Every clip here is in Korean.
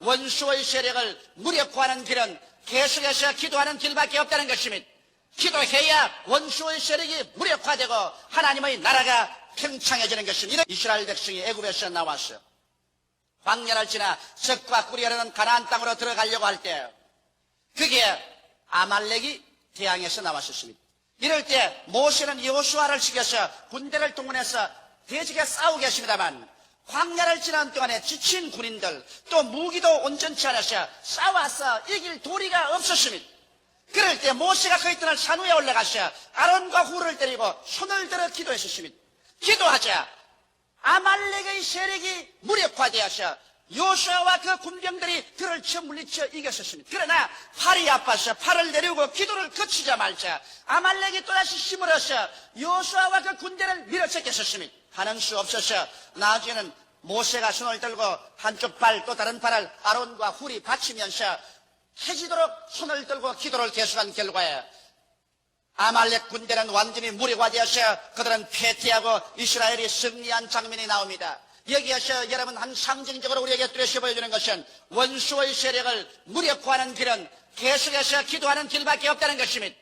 원수의 세력을 무력화하는 길은 계속해서 기도하는 길밖에 없다는 것입니다. 기도해야 원수의 세력이 무력화되고 하나님의 나라가 평창해지는 것입니다. 이스라엘 백성이 애굽에서 나왔어요. 광야를 지나 적과 흐르는 가나안 땅으로 들어가려고 할 때 그게 아말렉이 대항해서 나왔었습니다. 이럴 때 모세는 여호수아를 시켜서 군대를 동원해서 대적에 싸우게 했습니다만 광야를 지난 동안에 지친 군인들 또 무기도 온전치 않아서 싸워서 이길 도리가 없었습니다. 그럴 때 모세가 그 있던 산 위에 올라가서 아론과 후를 때리고 손을 들어 기도했었습니다. 기도하자 아말렉의 세력이 무력화되어서 요수아와 그 군병들이 들을 쳐 물리쳐 이겼었습니다. 그러나 팔이 아파서 팔을 내리고 기도를 거치자 말자 아말렉이 또다시 힘을 얻어 요수아와 그 군대를 밀어쳤겠었습니다. 하는 수 없어서 나중에는 모세가 손을 들고 한쪽 팔또 다른 팔을 아론과 훌이 받치면서 해지도록 손을 들고 기도를 계속한 결과에 아말렉 군대는 완전히 무력화되어서 그들은 패퇴하고 이스라엘이 승리한 장면이 나옵니다. 여기에서 여러분 한 상징적으로 우리에게 뚜렷이 보여주는 것은 원수의 세력을 무력화하는 길은 계속해서 기도하는 길밖에 없다는 것입니다.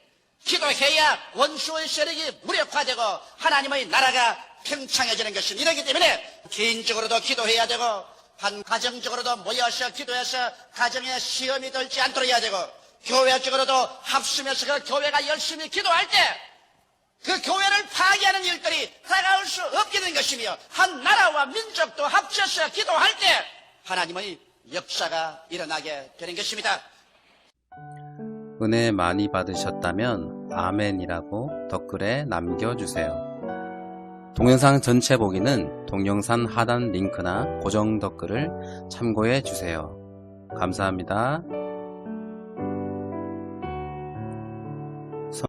기도해야 원수의 세력이 무력화되고 하나님의 나라가 평창해지는 것입니다. 이렇기 때문에 개인적으로도 기도해야 되고 한 가정적으로도 모여서 기도해서 가정에 시험이 들지 않도록 해야 되고 교회적으로도 합심해서 그 교회가 열심히 기도할 때 그 교회를 파괴하는 일들이 다가올 수 없게 된 것이며 한 나라와 민족도 합쳐서 기도할 때 하나님의 역사가 일어나게 되는 것입니다. 은혜 많이 받으셨다면 아멘이라고 댓글에 남겨주세요. 동영상 전체 보기는 동영상 하단 링크나 고정 댓글을 참고해 주세요. 감사합니다.